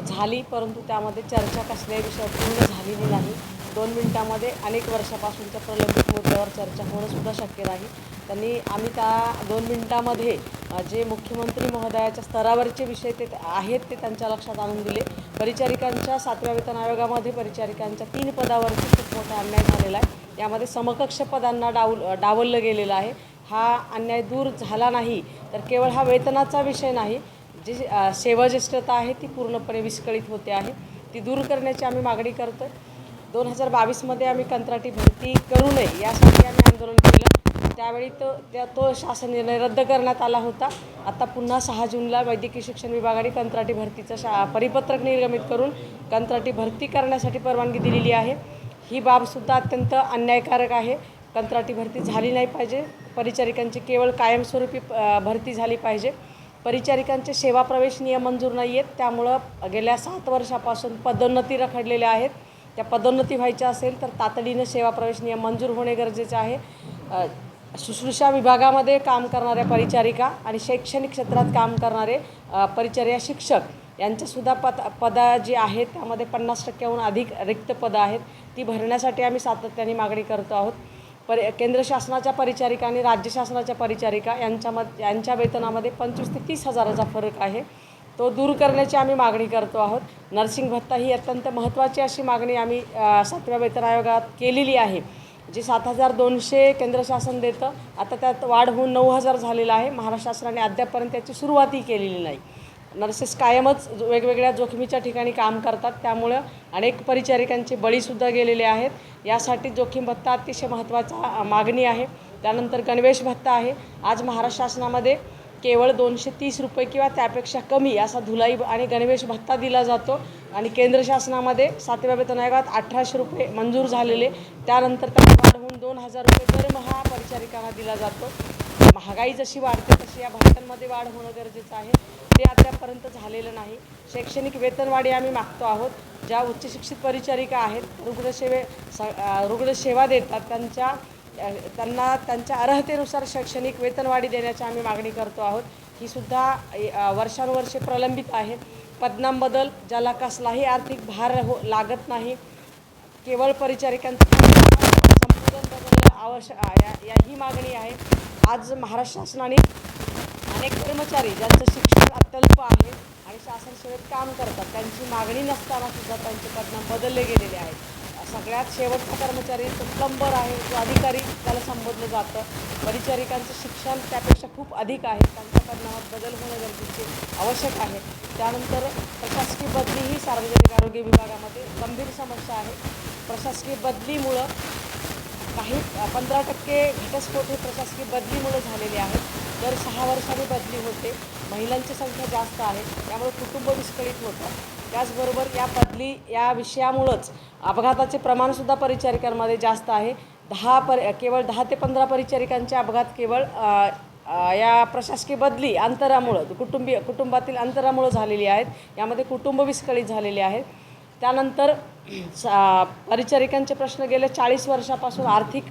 झाली परंतु त्यामध्ये चर्चा कसल्याही विषयावर पूर्ण झालेली नाही. दोन मिनटामध्ये अनेक वर्षापासूनच्या प्रलंबित मुद्द्यावर चर्चा होणंसुद्धा शक्य नाही. त्यांनी आम्ही त्या दोन मिनटामध्ये जे मुख्यमंत्री महोदयाच्या स्तरावरचे विषय ते आहेत ते त्यांच्या लक्षात आणून दिले. परिचारिकांच्या सातव्या वेतन आयोगामध्ये परिचारिकांच्या तीन पदावरती खूप मोठा अन्याय झालेला आहे. यामध्ये समकक्ष पदांना डाव डावललं गेलेलं आहे. हा अन्याय दूर झाला नाही. तर केवळ हा वेतनाचा विषय नाही जी सेवाज्येष्ठता आहे ती पूर्णपणे विस्कळीत होते आहे. ती दूर करण्याची आम्ही मागणी करतो दोन हजार बावीसमध्ये आम्ही कंत्राटी भरती करू नये यासाठी आम्ही आंदोलन केलं. त्यावेळी तो त्या तो शासन निर्णय रद्द करण्यात आला होता. आता पुन्हा सहा जूनला वैद्यकीय शिक्षण विभागाने कंत्राटी भरतीचं शा परिपत्रक निर्गमित करून कंत्राटी भरती करण्यासाठी परवानगी दिलेली आहे. ही बाबसुद्धा अत्यंत अन्यायकारक आहे. कंत्राटी भरती झाली नाही पाहिजे. परिचारिकांची केवळ कायमस्वरूपी भरती झाली पाहिजे. परिचारिकांचे सेवा प्रवेश नियम मंजूर नाही आहेत. त्यामुळं गेल्या सात वर्षापासून पदोन्नती रखडलेल्या आहेत. त्या पदोन्नती व्हायच्या असेल तर तातडीनं सेवा प्रवेश नियम मंजूर होणे गरजेचे आहे. शुश्रूषा विभागामध्ये काम करणाऱ्या परिचारिका आणि शैक्षणिक क्षेत्रात काम करणारे परिचर्या शिक्षक यांच्यासुद्धा पद पदा जी आहेत त्यामध्ये पन्नास टक्क्याहून अधिक रिक्त पदं आहेत. ती भरण्यासाठी आम्ही सातत्याने मागणी करतो आहोत. परि केंद्र शासनाच्या परिचारिका आणि राज्य शासनाच्या परिचारिका यांच्यामध्ये यांच्या वेतनामध्ये पंचवीस ते तीस हजाराचा फरक आहे. तो दूर करण्याची आम्ही मागणी करतो आहोत. नर्सिंग भत्ता ही अत्यंत महत्त्वाची अशी मागणी आम्ही सातव्या वेतन आयोगात केलेली आहे. जे सात हजार दोनशे केंद्र शासन देतं. आता त्यात वाढ होऊन नऊ हजार झालेला आहे. महाराष्ट्र शासनाने अद्यापपर्यंत त्याची सुरुवातही केलेली नाही. नर्सेस कायमच वेगवेगळ्या जोखमीच्या ठिकाणी काम करतात. त्यामुळं अनेक परिचारिकांचे बळीसुद्धा गेलेले आहेत. यासाठी जोखीम भत्ता अतिशय महत्त्वाचा मागणी आहे. त्यानंतर गणवेश भत्ता आहे. आज महाराष्ट्र शासनामध्ये केवळ दोनशे तीस रुपये किंवा त्यापेक्षा कमी असा धुलाई आणि गणवेश भत्ता दिला जातो आणि केंद्र शासनामध्ये सातव्या वेतन आयोगात अठराशे रुपये मंजूर झालेले. त्यानंतर त्याला वाढवून दोन हजार रुपये दरमहा परिचारिकांना दिला जातो. महागाई जशी वाढते तशी या भत्त्यांमध्ये वाढ होणं गरजेचं आहे. ते आतापर्यंत झालेलं नाही. शैक्षणिक वेतनवाढी आम्ही मागतो आहोत. ज्या उच्चशिक्षित परिचारिका आहेत रुग्णसेवे स रुग्णसेवा देतात त्यांच्या त्यांना त्यांच्या अर्हतेनुसार शैक्षणिक वेतनवाढी देण्याची आम्ही मागणी करतो आहोत. ही सुद्धा वर्षानुवर्षे प्रलंबित आहे. पदनांबदल ज्याला कसलाही आर्थिक भार हो लागत नाही केवळ परिचारिकांचं संबोधन बदलणं आवश्यक या या ही मागणी आहे. आज महाराष्ट्र शासनाने अनेक कर्मचारी ज्यांचं शिक्षण अत्यल्प आहे आणि शासन सेवेत काम करतात त्यांची मागणी नसताना सुद्धा त्यांचे परिणाम बदलले गेलेले आहेत. सगळ्यात शेवटचा कर्मचारी तो प्लंबर आहे जो अधिकारी त्याला संबोधलं जातं. परिचारिकांचं शिक्षण त्यापेक्षा खूप अधिक आहे त्यांच्या परिणामात बदल होणं गरजेचे आवश्यक आहे. त्यानंतर प्रशासकीय बदली ही सार्वजनिक आरोग्य विभागामध्ये गंभीर समस्या आहे. प्रशासकीय बदलीमुळं काही पंधरा टक्के घटस्फोट हे प्रशासकीय बदलीमुळे झालेले आहेत. दर सहा वर्षांनी बदली होते. महिलांची संख्या जास्त आहे. त्यामुळे कुटुंब विस्कळीत होतं. त्याचबरोबर या बदली या विषयामुळंच अपघाताचे प्रमाणसुद्धा परिचारिकांमध्ये जास्त आहे. दहा पर केवळ दहा ते पंधरा परिचारिकांचे अपघात केवळ या प्रशासकीय बदली अंतरामुळं कुटुंबीय कुटुंबातील अंतरामुळं झालेली आहेत. यामध्ये कुटुंब विस्कळीत झालेले आहेत. त्यानंतर सा- परिचारिकांचे प्रश्न गेले चाळीस वर्षापासून आर्थिक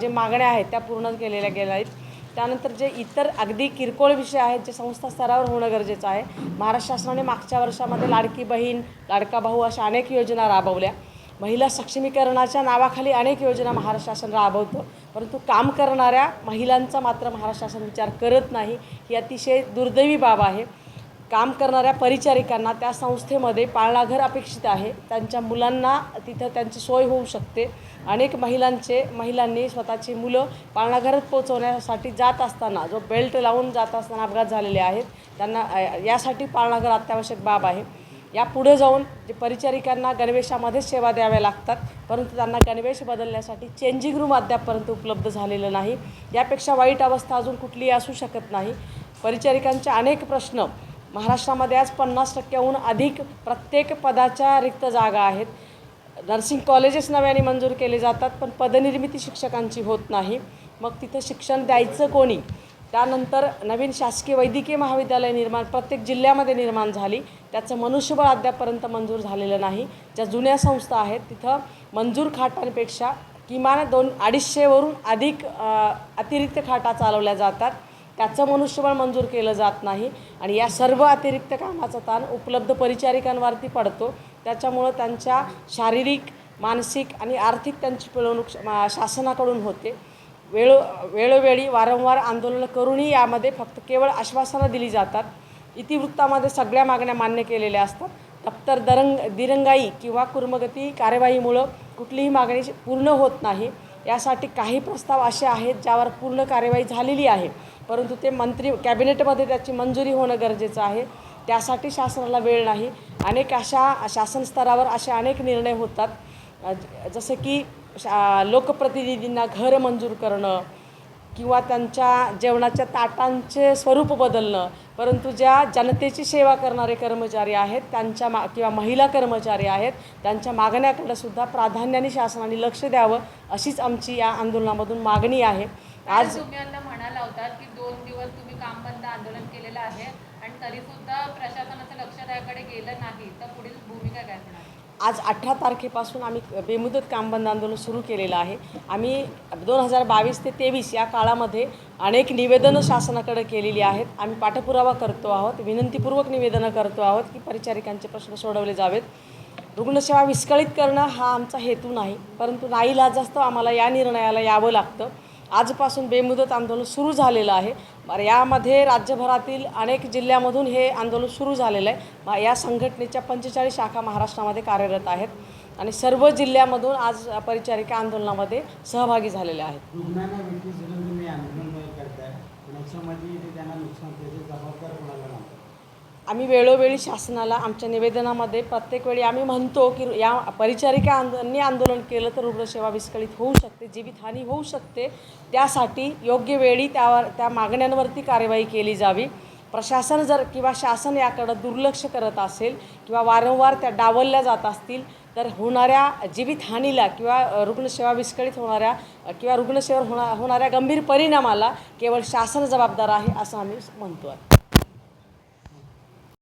जे मागण्या आहेत त्या पूर्ण केलेल्या गेल्या आहेत त्यानंतर जे इतर अगदी किरकोळ विषय आहेत जे संस्था स्तरावर होणं गरजेचं आहे. महाराष्ट्र शासनाने मागच्या वर्षामध्ये लाडकी बहीण लाडका भाऊ अशा अनेक योजना राबवल्या. महिला सक्षमीकरणाच्या नावाखाली अनेक योजना महाराष्ट्र शासन राबवतं. परंतु काम करणाऱ्या महिलांचा मात्र महाराष्ट्र शासन विचार करत नाही. ही अतिशय दुर्दैवी बाब आहे. काम करणाऱ्या परिचारिकांना त्या संस्थेमध्ये पाळणाघर अपेक्षित आहे. त्यांच्या मुलांना तिथं त्यांची सोय होऊ शकते. अनेक महिलांचे महिलांनी स्वतःची मुलं पाळणाघरात पोहोचवण्यासाठी जात असताना जो बेल्ट लावून जात असताना अपघात झालेले आहेत त्यांना यासाठी पाळणाघर अत्यावश्यक बाब आहे. या पुढे जाऊन जे परिचारिकांना गणवेशामध्येच सेवा द्याव्या लागतात परंतु त्यांना गणवेश बदलण्यासाठी चेंजिंग रूम अद्यापपर्यंत उपलब्ध झालेलं नाही. यापेक्षा वाईट अवस्था अजून कुठलीही असू शकत नाही. परिचारिकांचे अनेक प्रश्न महाराष्ट्रामध्ये आज पन्नास टक्क्याहून अधिक प्रत्येक पदाच्या रिक्त जागा आहेत. नर्सिंग कॉलेजेस नव्याने मंजूर केले जातात पण पदनिर्मिती शिक्षकांची होत नाही. मग तिथं शिक्षण द्यायचं कोणी? त्यानंतर नवीन शासकीय वैद्यकीय महाविद्यालय निर्माण प्रत्येक जिल्ह्यामध्ये निर्माण झाली. त्याचं मनुष्यबळ अद्यापर्यंत मंजूर झालेलं नाही. ज्या जुन्या संस्था आहेत तिथं मंजूर खाटांपेक्षा किमान दोन अडीचशेवरून अधिक अतिरिक्त खाटा चालवल्या जातात. त्याचं मनुष्यबळ मंजूर केलं जात नाही. आणि या सर्व अतिरिक्त कामाचा ताण उपलब्ध परिचारिकांवरती पडतो. त्याच्यामुळं त्यांच्या शारीरिक मानसिक आणि आर्थिक त्यांची पिळवणूक मा- शासनाकडून होते. वेळो वेळोवेळी वारंवार आंदोलनं करूनही यामध्ये फक्त केवळ आश्वासनं दिली जातात. इतिवृत्तामध्ये सगळ्या मागण्या मान्य केलेल्या असतात. दप्तर दरंग दिरंगाई किंवा कुर्मगती कार्यवाहीमुळं कुठलीही मागणी पूर्ण होत नाही. यासाठी काही प्रस्ताव असे आहेत ज्यावर पूर्ण कार्यवाही झालेली आहे. परंतु ते मंत्री कॅबिनेटमध्ये त्याची मंजुरी होणं गरजेचं आहे. त्यासाठी शासनाला वेळ नाही. अनेक अशा शासन स्तरावर असे अनेक निर्णय होतात. जसं की शा लोकप्रतिनिधींना घर मंजूर करणं किंवा त्यांच्या जेवणाच्या ताटांचे स्वरूप बदलणं. परंतु ज्या जनतेची सेवा करणारे कर्मचारी आहेत त्यांच्या मा किंवा महिला कर्मचारी आहेत त्यांच्या मागण्याकडे सुद्धा प्राधान्याने शासनाने लक्ष द्यावं अशीच आमची या आंदोलनामधून मागणी आहे. आज आज आता की दोन दिवस तुम्ही काम बंद आंदोलन केलेलं आहे आणि तरी सुद्धा प्रशासनाचं लक्ष त्याकडे गेलं नाही तर पुढील भूमिका काय असणार आज अठरा तारखेपासून आम्ही बेमुदत कामबंद आंदोलन सुरू केलेलं आहे. आम्ही दोन हजार बावीस ते तेवीस या काळामध्ये अनेक निवेदनं शासनाकडे केलेली आहेत. आम्ही पाठपुरावा करतो आहोत विनंतीपूर्वक निवेदनं करतो आहोत की परिचारिकांचे प्रश्न सोडवले जावेत. रुग्णसेवा विस्कळीत करणं हा आमचा हेतू नाही परंतु नाईलाजास्तव आम्हाला या निर्णयाला यावं लागतं. आजपासून बेमुदत आंदोलन सुरू झालेलं आहे. यामध्ये राज्यभरातील अनेक जिल्ह्यामधून हे आंदोलन सुरू झालेलं आहे. म- या संघटनेच्या पंचेचाळीस शाखा महाराष्ट्रामध्ये कार्यरत आहेत आणि सर्व जिल्ह्यामधून आज परिचारिका आंदोलनामध्ये सहभागी झालेल्या आहेत. रुग्णांना आम्ही वेळोवेळी शासनाला आमच्या निवेदनामध्ये प्रत्येक वेळी आम्ही म्हणतो की या परिचारिका आंदोलनी आंदोलन केलं तर रुग्णसेवा विस्कळीत होऊ शकते जीवितहानी होऊ शकते. त्यासाठी योग्य वेळी त्यावर त्या मागण्यांवरती कार्यवाही केली जावी. प्रशासन जर किंवा शासन याकडं दुर्लक्ष करत असेल किंवा वारंवार त्या डावलल्या जात असतील तर होणाऱ्या जीवितहानीला किंवा रुग्णसेवा विस्कळीत होणाऱ्या किंवा रुग्णसेवेवर होणा होणाऱ्या गंभीर परिणामाला केवळ शासन जबाबदार आहे असं आम्ही म्हणतो आहे